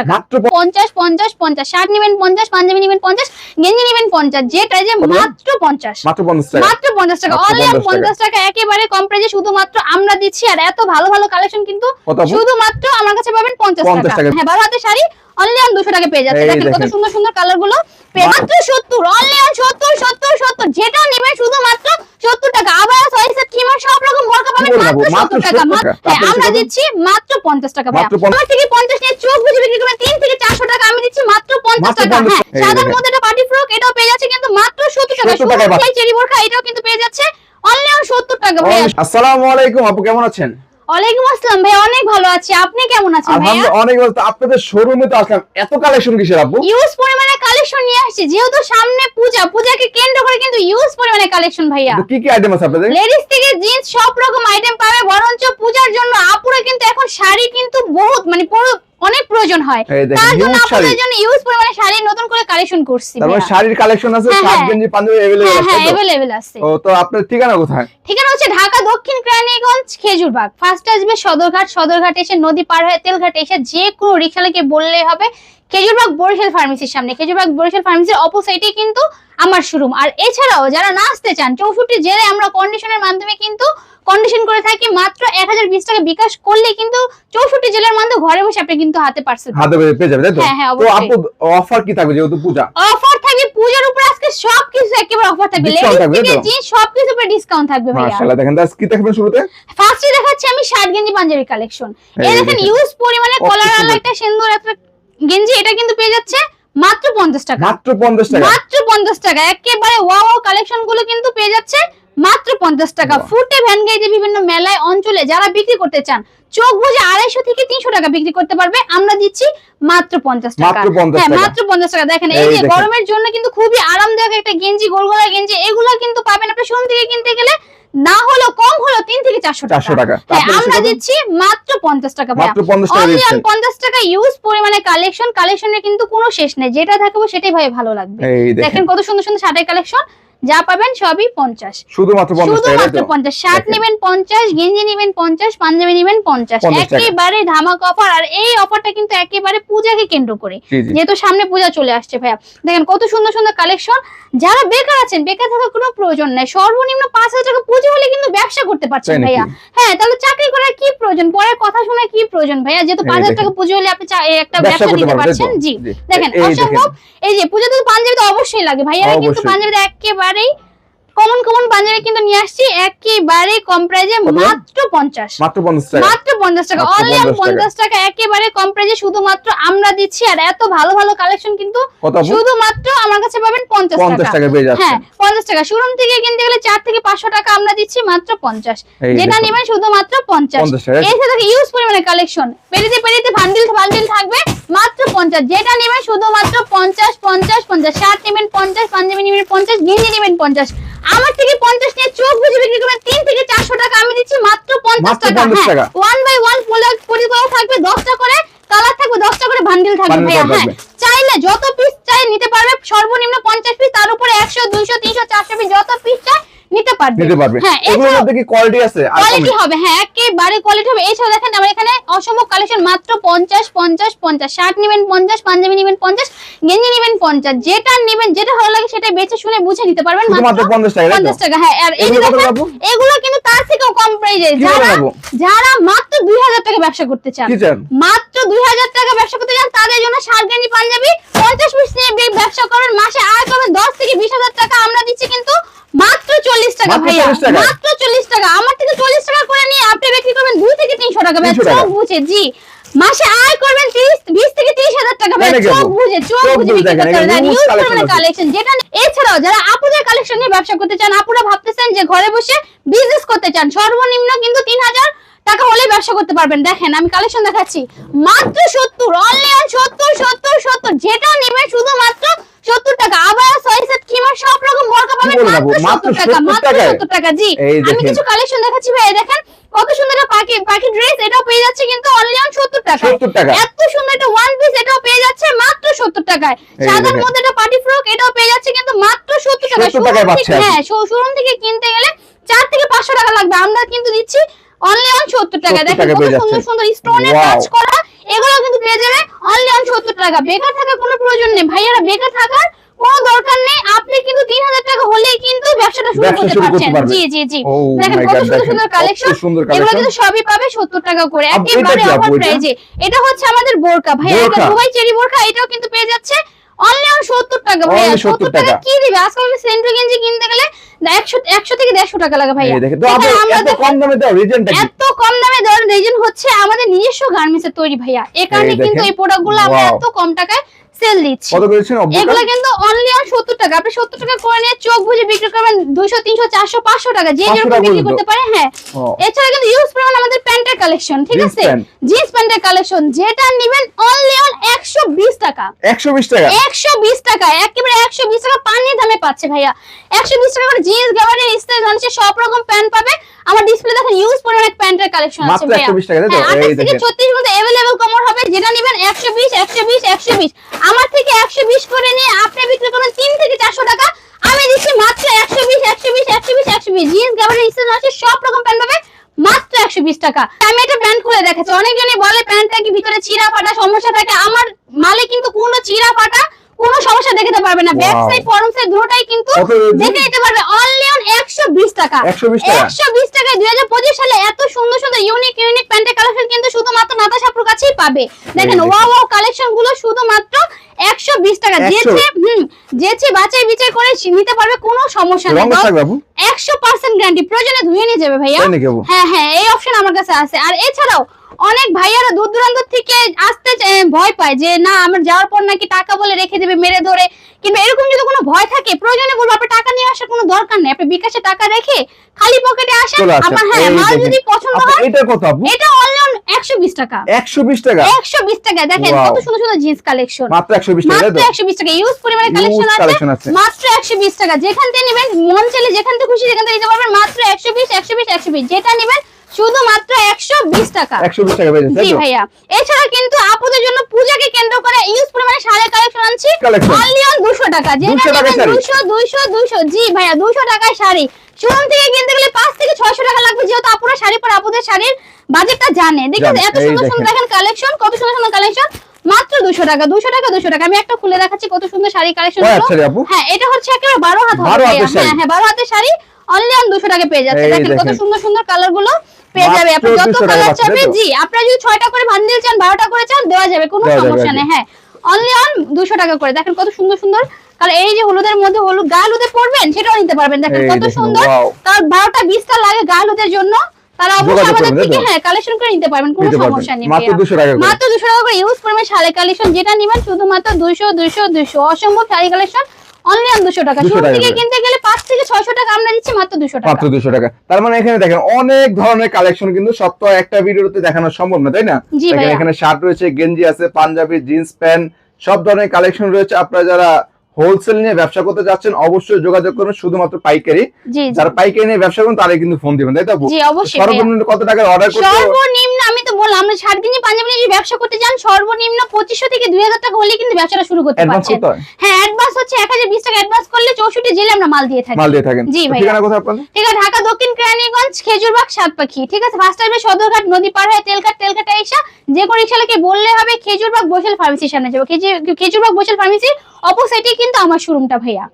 টাকা। পঞ্চাশ পঞ্চাশ পঞ্চাশ। শার্ট নেবেন পঞ্চাশ পাঞ্জাবি নেবেন পঞ্চাশ গেঞ্জি নেবেন পঞ্চাশ। যেটা যে মাত্র পঞ্চাশ। মাত্র পঞ্চাশ টাকা। মাত্র পঞ্চাশ টাকা। মাত্র অনলাইন পঞ্চাশ টাকা। একেবারে কম প্রাইজে শুধুমাত্র আমরা দিচ্ছি। আর এত ভালো ভালো কালেকশন কিন্তু শুধুমাত্র আমার কাছে পাবেন পঞ্চাশ টাকা। হ্যাঁ বারো হাতের শাড়ি অনলাইন দুশো টাকা পেয়ে যাচ্ছে। দেখেন কত সুন্দর সুন্দর কালারগুলো। মাত্র সত্তর অনলাইন সত্তর সত্তর সত্তর। যেটা নেবেন শুধুমাত্র সত্তর টাকা আবার সরিষা খিমা সব রকম বরকা পাবেন বলব না, মাত্র মাত্র সত্তর টাকা 70 মাত্র- টাকা। হ্যাঁ, আমরা দিচ্ছি মাত্র পঞ্চাশ টাকা ভাইয়া। মাত্র পঞ্চাশ। আমার থেকে পঞ্চাশ নিয়ে চোখ বুঝে বিক্রি করবেন তিন থেকে চারশো টাকা আমি দিচ্ছি মাত্র পঞ্চাশ মাত্র টাকা। হ্যাঁ মধ্যে পার্টি ফ্রক এটাও পেয়ে যাচ্ছে কিন্তু মাত্র সত্তর টাকা। 70 টাকায় চেরি বোরখা এটাও কিন্তু পেয়ে যাচ্ছে। অনলাইন সত্তর টাকা ভাইয়া। আসসালামু আলাইকুম আপু কেমন আছেন? ওয়ালাইকুম আসসালাম ভাই অনেক ভালো আছি। আপনি কেমন আছেন আলহামদুলিল্লাহ অনেক ভালো। আপনাদের শোরুমে তো আসলাম। এত কালেকশন কিসের আপু? ইউজ পরিমাণে কালেকশন নিয়ে আসছি। যেহেতু সামনে পূজা পূজাকে কেন্দ্র করে কিন্তু ইউজ পরিমাণে কালেকশন ভাইয়া। কি কি আইটেম আছে আপনাদের? লেডিস থেকে জিন্স সব রকম আইটেম পাবে বরঞ্চ পূজার জন্য আপুরা কিন্তু এখন শাড়ি কিন্তু বহুত মানে পুরো অনেক প্রয়োজন হয় এই দেখেন, তার জন্য huge শাড়ি। আপুদের জন্য ইউজ পরিমাণে শাড়ি নতুন করে কালেকশন করছি তারপর ভাইয়া। শাড়ির কালেকশন আছে হ্যাঁ, শার্ট হ্যাঁ। গেঞ্জি পাঞ্জাবি अवेलेबल হ্যাঁ আছে হ্যাঁ তাই তো? অ্যাভেলেবেল আছে ও তো আপনার ঠিকানা কোথায় ঠিকানা হচ্ছে ঢাকা দক্ষিণ কেরানীগঞ্জ খেজুরবাগ ফার্স্ট আসবে সদরঘাট সদরঘাট এসে নদী পার হয়ে তেলঘাট এসে যে কোনো রিক্সালাকে বললেই হবে খেজুরবাগ বরিশাল ফার্মেসির সামনে খেজুরবাগ বরিশাল ফার্মেসির অপোসাইটে কিন্তু আমার শোরুম আর এছাড়াও যারা না আসতে চান চৌষট্টি জেলে আমরা কন্ডিশনের মাধ্যমে কিন্তু কন্ডিশন করে থাকি মাত্র এক হাজার বিশ টাকা বিকাশ করলে কিন্তু চৌষট্টি জেলার মধ্যে ঘরে বসে আপনি কিন্তু হাতে পার্সেল হাতে পেয়ে পেয়ে যাবে তাই তো হ্যাঁ, হ্যাঁ, তো অবশ্যই। অফার কি থাকবে যেহেতু পূজা অফার থাকবে পূজার উপর আজকে সবকিছু একেবারে অফার থাকবে লেডিস? সবকিছু উপরে ডিসকাউন্ট থাকবে ভাইয়া মাশাআল্লাহ দেখেন দাস কি দেখবেন শুরুতে ফার্স্টে দেখাচ্ছি আমি শার্ট গেঞ্জি পাঞ্জাবি কালেকশন এই দেখেন। ইউজ পরিমাণে কলার সুন্দর। একটা সুন্দর একটা গেঞ্জি এটা কিন্তু পেয়ে যাচ্ছে মাত্র পঞ্চাশ টাকা মাত্র 50 টাকা মাত্র পঞ্চাশ টাকা একেবারে ওয়াও কালেকশনগুলো কিন্তু পেয়ে যাচ্ছে মাত্র পঞ্চাশ টাকা। ফুটে ভ্যান গাড়িতে বিভিন্ন মেলায় অঞ্চলে যারা বিক্রি করতে চান চোখ বুঝে আড়াইশো থেকে তিনশো টাকা বিক্রি করতে পারবে। আমরা দিচ্ছি মাত্র পঞ্চাশ টাকা। হ্যাঁ মাত্র পঞ্চাশ টাকা। দেখেন এই যে গরমের জন্য কিন্তু খুবই আরামদায়ক একটা গেঞ্জি গোলগোলা গেঞ্জি এগুলো কিন্তু পাবেন আপনি শোরুম থেকে কিনতে গেলে না হলো কম হলো তিন থেকে চারশো 400 টাকা। হ্যাঁ আমরা দিচ্ছি মাত্র পঞ্চাশ টাকা ভাইয়া। মাত্র 50 টাকা পঞ্চাশ টাকা ইউজ পরিমাণে কালেকশন কালেকশনের কিন্তু কোনো শেষ নেই। যেটা থাকব সেটাই ভাই ভালো লাগবে। দেখেন। দেখেন কত সুন্দর সুন্দর শার্টের কালেকশন যা পাবেন সবই পঞ্চাশ। শুধুমাত্র 50 টাকা তাই শুধুমাত্র পঞ্চাশ। শার্ট নেবেন পঞ্চাশ গেঞ্জি নেবেন পঞ্চাশ পাঞ্জাবি নেবেন পঞ্চাশ। একেবারে ধামাক অফার। আর এই অফারটা কিন্তু একেবারে পূজাকে কেন্দ্র করে। যেহেতু সামনে পূজা চলে আসছে ভাইয়া। দেখেন কত সুন্দর সুন্দর কালেকশন। যারা বেকার আছেন বেকার থাকার কোনো প্রয়োজন নাই। সর্বনিম্ন পাঁচ হাজার টাকা পুজো হলে কিন্তু ব্যবসা করতে পারছেন ভাইয়া। হ্যাঁ তাহলে চাকরি করার কি প্রয়োজন? পরের কথা শোনার কি প্রয়োজন ভাইয়া? যেহেতু পাঁচ হাজার টাকা পুজো হলে আপনি একটা ব্যবসা নিতে? পারছেন? জি। দেখেন এই অসম্ভব। এই যে পুজো তো পাঞ্জাবি তো অবশ্যই লাগে ভাইয়ারা কিন্তু। পাঞ্জাবিতে ready? কমন কমন পাঞ্জাবি কিন্তু নিয়ে আসছি একেবারে কম প্রাইজে মাত্র পঞ্চাশ। মাত্র 50 টাকা। মাত্র পঞ্চাশ টাকা। মাত্র অনলাইন 50 টাকা। পঞ্চাশ টাকা একেবারে কম প্রাইজে শুধুমাত্র আমরা দিচ্ছি। আর এত ভালো ভালো কালেকশন কিন্তু শুধুমাত্র আমার কাছে পাবেন পঞ্চাশ 50 টাকা টাকা পেয়ে যাচ্ছে হ্যাঁ পঞ্চাশ টাকা। শোরুম থেকে কিনতে গেলে চার থেকে পাঁচশো টাকা আমরা দিচ্ছি মাত্র পঞ্চাশ। এই যেটা দেখুন। নেবেন শুধুমাত্র পঞ্চাশ। 50 এই সাথে ইউজ পরিমাণে কালেকশন পেরিতে পেরিতে ভান্ডিল ভান্ডিল থাকবে মাত্র পঞ্চাশ। যেটা নেবেন শুধুমাত্র পঞ্চাশ পঞ্চাশ পঞ্চাশ। শার্ট নেবেন পঞ্চাশ পাঞ্জাবি নেবেন পঞ্চাশ গেঞ্জি নেবেন পঞ্চাশ। আমার থেকে পঞ্চাশ নিয়ে চোখ বুঝে বিক্রি করবেন। 3 থেকে চারশো টাকা আমি দিচ্ছি মাত্র পঞ্চাশ মাত্র টাকা। 50 হ্যাঁ। ওয়ান বাই ওয়ান পরিবার থাকবে দশটা করে কালার থাকবে দশটা করে বান্ডিল থাকবে ভাইয়া। হ্যাঁ চাইলে যত পিস চাই নিতে পারবে সর্বনিম্ন পঞ্চাশ পিস তার উপরে 100 200 300 400 পিস যত পিস চাই নিতে পারবে। নিতে পারবে। হ্যাঁ এগুলোর মধ্যে কি কোয়ালিটি আছে? কোয়ালিটি হবে হ্যাঁ একেবারে কোয়ালিটি হবে। এছাড়া দেখেন আমার এখানে অসম কালেকশন মাত্র 50 50 50 শার্ট নেবেন 50 পাঞ্জাবি নেবেন 50 গেঞ্জি নেবেন 50 যেটা নেবেন যেটা ভালো লাগে সেটা বেছে শুনে বুঝে নিতে পারবেন মাত্র 50 টাকা 50 টাকা হ্যাঁ আর এই এগুলো কিন্তু তার থেকেও কম প্রাইসে যারা যারা মাত্র 2000 টাকা ব্যবসা করতে চান মাত্র 2000 টাকা ব্যবসা করতে চান তাদের জন্য শার্ট গেঞ্জি পাঞ্জাবি 50 টাকা ভাইয়া মাত্র চল্লিশ টাকা। আমার থেকে চল্লিশ টাকা করে নিয়ে আপনি বিক্রি করবেন দুই থেকে তিনশো টাকা ভাইয়া। 300 টাকা? চোখ বুঝে জি। মাসে আয় করবেন তিরিশ বিশ থেকে তিরিশ হাজার টাকা ভাইয়া। চোখ বুঝে চোখ চোখ বুঝে বুঝে বিক্রি করতে এখানে পারবেন huge ইউজ collection করবেন আছে। কালেকশন যেটা এছাড়াও যারা আপুদের কালেকশন নিয়ে ব্যবসা করতে চান আপুরা ভাবতেছেন যে ঘরে বসে বিজনেস করতে চান সর্বনিম্ন কিন্তু তিন হাজার টাকা হলে ব্যবসা করতে পারবেন। দেখেন আমি কালেকশন দেখাচ্ছি। মাত্র সত্তর সত্তর সত্তর সত্তর যেটা নেবেন শুধুমাত্র সত্তর টাকা। আবার সেট কিমার সব রকম বরকা পাবেন? মাত্র টাকা মাত্র? সত্তর টাকা জি। আমি কিছু কালেকশন দেখাচ্ছি ভাই দেখেন কত সুন্দর একটা পাখি পাখি ড্রেস এটাও পেয়ে যাচ্ছে কিন্তু অনলাইন সত্তর টাকা 70 টাকা। এত সুন্দর একটা ওয়ান পিস এটাও পেয়ে যাচ্ছে মাত্র সত্তর টাকায়। সাদার মধ্যে একটা পার্টি ফ্রক এটাও পেয়ে যাচ্ছে কিন্তু মাত্র সত্তর টাকা 70 টাকায় পাচ্ছে হ্যাঁ শোরুম থেকে কিনতে গেলে চার থেকে পাঁচশো টাকা লাগবে। আমরা কিন্তু দিচ্ছি অনলাইন সত্তর টাকা দেখেন কত সুন্দর সুন্দর স্টোনের কাজ করা। এগুলো কিন্তু পেয়ে যাবে অনলি অন সত্তর টাকা। বেকার থাকার কোনো প্রয়োজন নেই। ভাইয়ারা বেকার থাকার কোনো দরকার নেই। আপনি কিন্তু তিন হাজার টাকা হলেই কিন্তু ব্যবসাটা শুরু করতে পারছেন। জি জি জি। দেখেন কত সুন্দর সুন্দর কালেকশন এগুলো কিন্তু সবই পাবে সত্তর টাকা করে। একেবারে অফার প্রাইজে এটা? হচ্ছে আমাদের বোরকা। ভাইয়া দুবাই চেরি বোরকা এটাও কিন্তু পেয়ে যাচ্ছে অনলি টাকা ভাইয়া। 70 সত্তর টাকা। কি দিবে? আজকাল সেন্ট্রো গেঞ্জি কিনতে গেলে থেকে দেড়শো টাকা লাগে দেখেন তো এত কম দামে দাও রিজনটা কি? এত কম দামে দেওয়ার রিজন হচ্ছে আমাদের নিজস্ব গার্মেন্টস এর তৈরি ভাইয়া। এ কারণে কিন্তু এই প্রোডাক্টগুলো আমরা এত কম টাকায় সেল দিচ্ছি এগুলো কিন্তু অনলি অন সত্তর টাকা। আপনি সত্তর টাকা করে নিয়ে চোখ বুঝে বিক্রি করবেন দুইশো তিনশো চারশো পাঁচশো টাকা। যে যেরকম বিক্রি করতে পারে হ্যাঁ। এছাড়া কিন্তু ইউজ পরিমাণ আমাদের প্যান্টের কালেকশন ঠিক আছে? জিন্স প্যান্টের কালেকশন যেটা নেবেন অনলি অন একশো বিশ টাকা। একশো বিশ টাকা? একশো বিশ টাকা একেবারে একশো বিশ টাকা পানির দামে পাচ্ছে ভাইয়া। একশো বিশ টাকা করে জিন্স স্টাইল হচ্ছে সব রকম প্যান্ট পাবে। আমার ডিসপ্লে দেখেন ইউজ পরিমাণ প্যান্টের কালেকশন আছে মাত্র ভাইয়া। 120 টাকা, তাই তো? হ্যাঁ, এই 28 থেকে দেখেন। ছত্রিশ মধ্যে অ্যাভেলেবল কমর হবে যেটা নেবেন একশো বিশ একশো বিশ একশো বিশ। আমার থেকে একশো বিশ করে নিয়ে আপনি বিক্রি করেন তিন থেকে চারশো টাকা আমি দিচ্ছি মাত্র একশো বিশ একশো বিশ একশো বিশ একশো বিশ। জিন্স গাবারের ইস্তেন আছে সব রকম প্যান্ট পাবে মাত্র একশো বিশ টাকা। আমি একটা প্যান্ট খুলে দেখেছি অনেকজনই বলে প্যান্টটা কি ভিতরে চিরা ফাটা সমস্যা থাকে। আমার মালে কিন্তু কোনো চিরা ফাটা কোনো সমস্যা দেখতে পারবে না। ব্যাক সাইড ফরম সাইড দুটোটাই কিন্তু দেখে নিতে পারবে। অল 120 কালেকশন কিন্তু শুধুমাত্র নাতাশাপুর কাছেই টাকা। যেছে হুম যেছে বাঁচাই বিচার করে নিতে পারবে কোনো সমস্যা নেই। 100% গ্যারান্টি প্রয়োজনে ধুয়ে নিয়ে যাবে ভাইয়া। হ্যাঁ হ্যাঁ এই অপশন আমার কাছে আছে। আর এছাড়াও অনেক ভাইয়ারা দূর দূরান্ত থেকে আসতে ভয় পায় যে না আমার যাওয়ার পর নাকি টাকা বলে রেখে দেবে মেরে ধরে। কিংবা এরকম যদি কোনো ভয় থাকে প্রয়োজনে বলব আপনি টাকা নিয়ে আসার কোনো দরকার নেই। আপনি বিকাশে টাকা রেখে খালি পকেটে আসেন। চলে আমার হ্যাঁ মাল যদি পছন্দ হয় এটা কত আপু। এটা অনলি একশো বিশ টাকা। একশো বিশ টাকা? একশো বিশ টাকা। দেখেন কত সুন্দর সুন্দর জিন্স কালেকশন মাত্র একশো বিশ টাকা মাত্র তো? একশো বিশ টাকা। ইউজ পরিমাণে কালেকশন আছে। মাত্র একশো বিশ টাকা। যেখান থেকে নেবেন মন চাইলে যেখান থেকে খুশি সেখান থেকে নিতে পারবেন। মাত্র একশো বিশ একশো বিশ একশো বিশ। যেটা নেবেন শুধুমাত্র একশো বিশ টাকা। একশো বিশ টাকা পেয়েছেন তাই জি ভাইয়া। এছাড়া কিন্তু আপুদের জন্য পূজাকে কেন্দ্র করে ইউজ পরিমাণে শাড়ির কালেকশন আনছি। অনলি অন 200 টাকা যেটা 200 টাকায় নেবেন 200 200 200 জি ভাইয়া 200 টাকায় শাড়ি। শোরুম থেকে কিনতে গেলে 5 থেকে 600 টাকা লাগবে যেহেতু আপুরা শাড়ি পরে আপুদের শাড়ির বাজেটটা জানে দেখেন এত সুন্দর সুন্দর দেখেন। কালেকশন কত সুন্দর সুন্দর কালেকশন মাত্র 200 টাকা 200 টাকা 200 টাকা। আমি একটা খুলে দেখাচ্ছি কত সুন্দর শাড়ি কালেকশন শাড়ি? হ্যাঁ এটা হচ্ছে একেবারে 12 হাত হবে 12 ভাইয়া। হাতের শাড়ি? হ্যাঁ হ্যাঁ 12 হাতের শাড়ি। অনলি অন 200 টাকা পেয়ে যাচ্ছে। দেখেন কত সুন্দর সুন্দর কালারগুলো। পেয়ে যাবে। আপনি যত কালার চাইবে জি আপনারা যদি ছয়টা করে বান্ডিল চান বারোটা করে চান দেওয়া যাবে কোনো সমস্যা নেই। হ্যাঁ অনলি অন দুশো টাকা করে। দেখেন কত সুন্দর সুন্দর। কারণ এই যে হলুদের মধ্যে হলুদ গা হলুদে পড়বেন সেটাও নিতে পারবেন। দেখেন কত সুন্দর। তার বারোটা বিশটা লাগে গা হলুদের জন্য। তারা অবশ্যই আমাদের থেকে হ্যাঁ কালেকশন করে নিতে পারবেন কোনো সমস্যা নেই মাত্র 200 টাকা মাত্র দুশো টাকা করে ইউজ করবেন কালেকশন যেটা নিবেন শুধুমাত্র দুইশো দুইশো দুইশো অসম্ভব শাড়ি কালেকশন অনলি অন দুশো টাকা। 200 শুরু থেকে কিনতে গেলে থেকে ছয়শো টাকা আমরা দিচ্ছি মাত্র টাকা। মাত্র টাকা। তার মানে এখানে দেখেন অনেক ধরনের কালেকশন কিন্তু সব তো একটা ভিডিওতে দেখানো সম্ভব না তাই না? দেখেন এখানে শার্ট রয়েছে গেঞ্জি আছে পাঞ্জাবি জিন্স প্যান্ট সব ধরনের কালেকশন রয়েছে। আপনারা যারা হোলসেল নিয়ে ব্যবসা করতে যাচ্ছেন অবশ্যই যোগাযোগ করুন শুধুমাত্র পাইকারি। যারা পাইকারি নিয়ে ব্যবসা করুন তারাই কিন্তু ফোন দিবেন তাই তো। সর্বনিম্ন কত টাকার অর্ডার করতে আমি তো বললাম আমরা সাড়ে তিন পাঞ্জাবি যদি ব্যবসা করতে যান সর্বনিম্ন পঁচিশশো থেকে দুই হাজার টাকা হলে কিন্তু ব্যবসাটা শুরু করতে পারছেন। হ্যাঁ? অ্যাডভান্স হচ্ছে এক হাজার বিশ টাকা। অ্যাডভান্স করলে চৌষট্টি জেলে আমরা মাল দিয়ে থাকি। মাল দিয়ে থাকেন। জি তো ভাইয়া। ঠিকানা কোথায় আপনাদের? ঠিক আছে ঢাকা দক্ষিণ কেরানীগঞ্জ খেজুরবাগ সাতপাখি। ঠিক আছে ফার্স্ট টাইমে সদরঘাট নদী পার হয়ে তেলঘাট তেলঘাটে এসা যে কোনো রিক্সালাকে বললে হবে খেজুরবাগ বৈশাল ফার্মেসির সামনে যাব। খেজুর- খেজুরবাগ বৈশাল ফার্মেসির অপোসাইটে কিন্তু আমার শোরুমটা ভাইয়া।